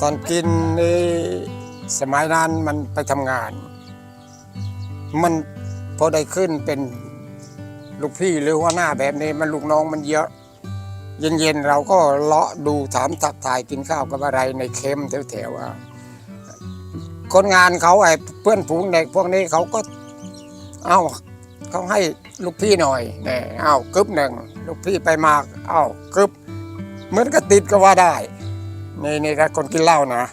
ตอนกินในสมัยนั้นมันไปทำงาน มันพอได้ขึ้นเป็นลูกพี่หรือว่าหน้าแบบนี้มันลูกน้องมันเยอะ เย็นๆเราก็เลาะดูถามทักทายกินข้าวกับอะไรในเค็มแถวๆคนงานเขาไอ้เพื่อนฝูงเด็กพวกนี้เขาก็เอาเขาให้ลูกพี่หน่อยแน่เอากึบหนึ่งลูกพี่ไปมากเอากึบเหมือนกับติดก็ว่าได้ นในถ้าคนกินเหล้านะ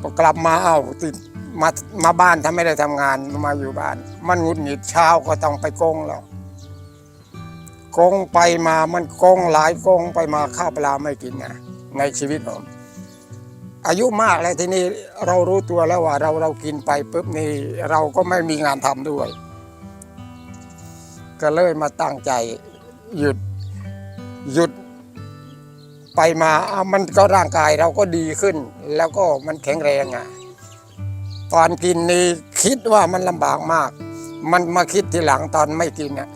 พอกลับมาเอาติดมามาบ้านถ้าไม่ได้ทำงานมาอยู่บ้าน มันหงุดหงิดเช้าก็ต้องไปโกงแล้วโกงไปมามันโกงหลายโกงไปมาข้าวปลาไม่กินนะในชีวิตผมอายุมากแล้วทีนี้เรารู้ตัวแล้วว่า เราเรากินไปปุ๊บนี่เราก็ไม่มีงานทำด้วย ก็เลยมาตั้งใจหยุดหยุด ไปมาอะมันก็ร่างกายเราก็ดีขึ้น แล้วก็มันแข็งแรงอะตอนกินนี่คิดว่ามันลำบากมาก มันมาคิดทีหลังตอนไม่กินอะ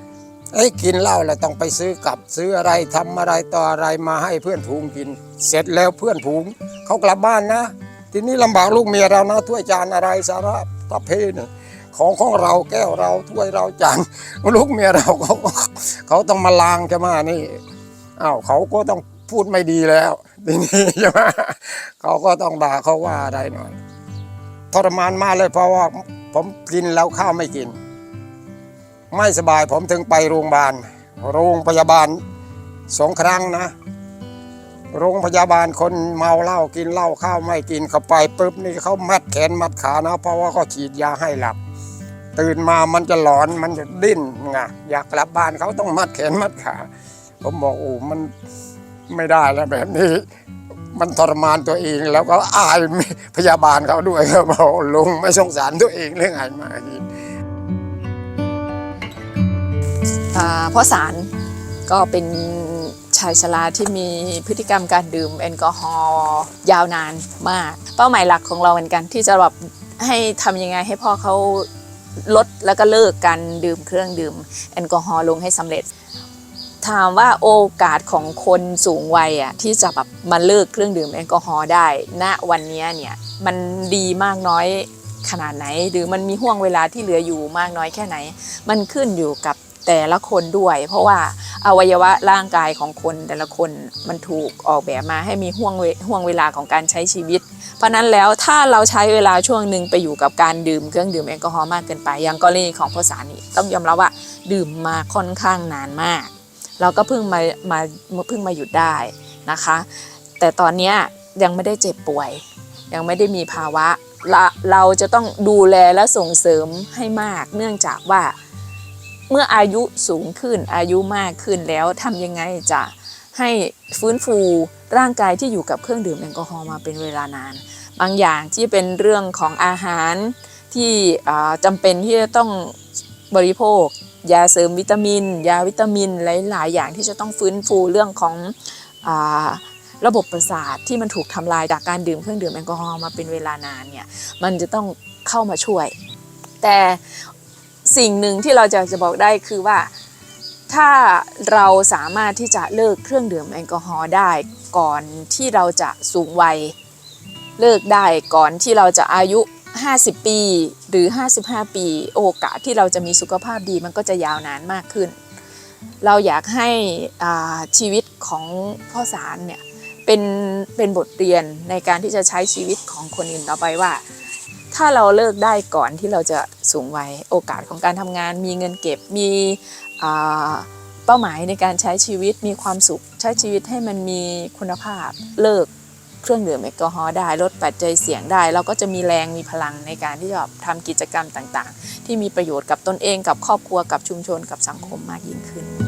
ไอ้กินเหล้าแล้วต้องไปซื้อกับซื้ออะไรทำอะไรต่ออะไรมาให้เพื่อนผูงกิน เสร็จแล้วเพื่อนผูงเขากลับบ้านนะ ทีนี้ลำบากลูกเมียเรานะถ้วยจานอะไรสาระตะเพนของของเราแก้วเราถ้วยเราจานลูกเมียเราเขาเขาต้องมาล้างใช่ไหมนี่อ้าวเขาก็ต้อง พูดไม่ดีแล้วทีนี้ใช่ไหมเขาก็ต้องด่าเขาว่าอะไรหน่อยทรมานมากเลยเพราะว่าผมกินแล้วข้าวไม่กิน ไม่สบายผมถึงไปโรงพยาบาล โรงพยาบาลสองครั้งนะ โรงพยาบาลคนเมาเหล้ากินเหล้าข้าวไม่กินเข้าไปปุ๊บนี่เขามัดแขนมัดขานะ เพราะว่าเขาฉีดยาให้หลับ ตื่นมามันจะหลอนมันจะดิ้นไงอยากกลับบ้านเขาต้องมัดแขนมัดขา ผมบอกโอ้มัน ไม่ได้แล้วแบบนี้ มันทรมานตัวเองแล้วก็อายพยาบาลเขาด้วยเขาบอกลุงไม่สงสารตัวเองเรื่องไงมากินอ่าเพราะสารก็เป็นชายชราที่มีพฤติกรรมการดื่มแอลกอฮอล์ยาวนานมาก เป้าหมายหลักของเราเหมือนกัน ที่จะแบบให้ทำยังไงให้พ่อเขาลดแล้วก็เลิกการดื่มเครื่องดื่มแอลกอฮอล์ลงให้สำเร็จ ถามว่าโอกาสของคนสูงวัยอะที่จะแบบมาเลิกเครื่องดื่มแอลกอฮอล์ได้ณวันนี้เนี่ยมันดีมากน้อยขนาดไหน หรือมันมีห่วงเวลาที่เหลืออยู่มากน้อยแค่ไหน มันขึ้นอยู่กับแต่ละคนด้วย เพราะว่าอวัยวะร่างกายของคนแต่ละคนมันถูกออกแบบมาให้มีห่วงเวห่วงเวลาของการใช้ชีวิต เพราะนั้นแล้วถ้าเราใช้เวลาช่วงหนึ่งไปอยู่กับการดื่มเครื่องดื่มแอลกอฮอล์มากเกินไปอย่างกรณีของพ่อสารนี่ต้องยอมรับว่าดื่มมาค่อนข้างนานมาก เราก็เพิ่งมามาเพิ่งมาหยุดได้นะคะ แต่ตอนนี้ยังไม่ได้เจ็บป่วย ยังไม่ได้มีภาวะเราจะต้องดูแลและส่งเสริมให้มาก เนื่องจากว่าเมื่ออายุสูงขึ้นอายุมากขึ้นแล้วทำยังไงจะให้ฟื้นฟูร่างกายที่อยู่กับเครื่องดื่มแอลกอฮอล์มาเป็นเวลานาน บางอย่างที่เป็นเรื่องของอาหารที่จำเป็นที่จะต้องบริโภค ยาเสริมวิตามิน ยาวิตามินหลาย ๆ อย่างที่จะต้องฟื้นฟูเรื่องของอาระบบประสาทที่มันถูกทำลายจากการดื่มเครื่องดื่มแอลกอฮอล์มาเป็นเวลานานเนี่ยมันจะต้องเข้ามาช่วย แต่สิ่งหนึ่งที่เราจะจะบอกได้คือว่าถ้าเราสามารถที่จะเลิกเครื่องดื่มแอลกอฮอล์ได้ก่อนที่เราจะสูงวัยเลิกได้ก่อนที่เราจะอายุ 50 ปีหรือ 55 ปี โอกาสที่เราจะมีสุขภาพดีมันก็จะยาวนานมากขึ้น เราอยากให้ชีวิตของพ่อสารเนี่ยเป็นเป็นบทเรียนในการที่จะใช้ชีวิตของคนอื่นต่อไปว่า ถ้าเราเลิกได้ก่อนที่เราจะสูงวัยโอกาสของการทำงาน มีเงินเก็บมีเป้าหมายในการใช้ชีวิตมีความสุขใช้ชีวิตให้มันมีคุณภาพเลิก เครื่องดื่มแอลกอฮอล์ได้ลดปัจจัยเสี่ยงได้ เราก็จะมีแรงมีพลังในการที่จะทำกิจกรรมต่างๆ ที่มีประโยชน์กับตนเองกับครอบครัวกับชุมชนกับสังคมมากยิ่งขึ้น